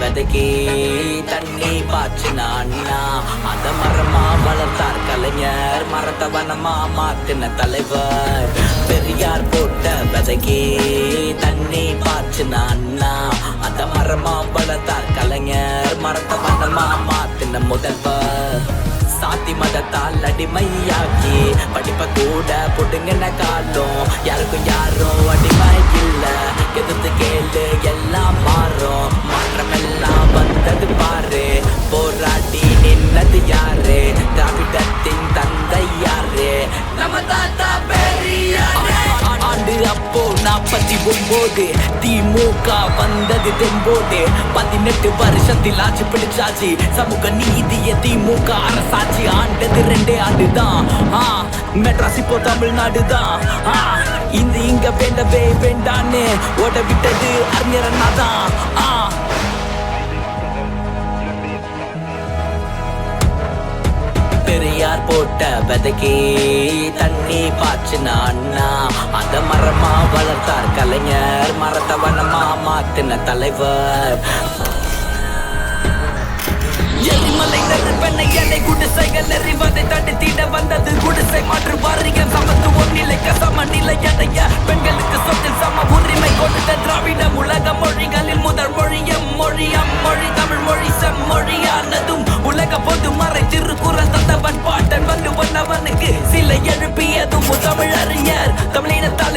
விதைக்கு தண்ணி பாய்ச்சினா அண்ணா அத மரமா வளர்த்தார் கலைஞர் மரத்த வனமா மாத்தின தலைவர். பெரியார் போட்ட விதைக்கு தண்ணி பாய்ச்சினா அண்ணா அத மரமா வளர்த்தார் கலைஞர் மரத்தவனமா மாத்தின முதல்வர். சாத்தி மதத்தால் அடிமையாக்கி படிப்ப கூட நாற்பத்தி ஒன்பது திமுக வந்தது தெம்போது. பதினெட்டு வருஷத்தில் ஆட்சி பிடிச்சாச்சு. சமூக நீதிய திமுக அரசாட்சி. ஆண்டது ரெண்டே ஆண்டு தான் மெட்ராஸ் இப்போ தமிழ்நாடு தான் இந்த இங்க வேண்டவே வேண்டான்னு ஓட விட்டது அறிஞர் அண்ணா தான் போட்ட விதைக்கு தண்ணி பாய்ச்சின அண்ணா. அந்த மரமா வளர்த்தார் கலைஞர் மரத்த வனமா மாத்தின தலைவர். எரிமலை நெருப்பெண்ணை எண்ணெய் குடிசைகள் எறிவதை தடுத்திட வந்தது குடிசை மாற்று வாரியம். சமத்துவம் நிலைக்க சமநிலை அடைய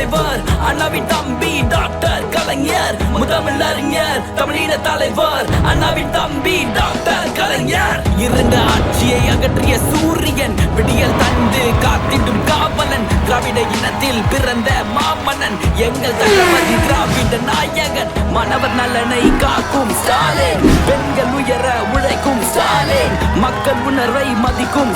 தலைவர் அண்ணாவின் தம்பி டாக்டர் கலைஞர் முதமிழ் அறிஞர் தமிழின தலைவர் அண்ணாவின் தம்பி டாக்டர் கலைஞர். இருந்த ஆட்சியை அகற்றிய சூரியன் விடியல் தந்து காத்திடும் காவலன் திராவிட இனத்தில் பிறந்த மாமன்னன் எங்கள் தளபதி திராவிட நாயகன் மாணவர் நலனை காக்கும் ஸ்டாலின் பெண்கள் உயர உழைக்கும் ஸ்டாலின் மக்கள் உணர்வை மதிக்கும்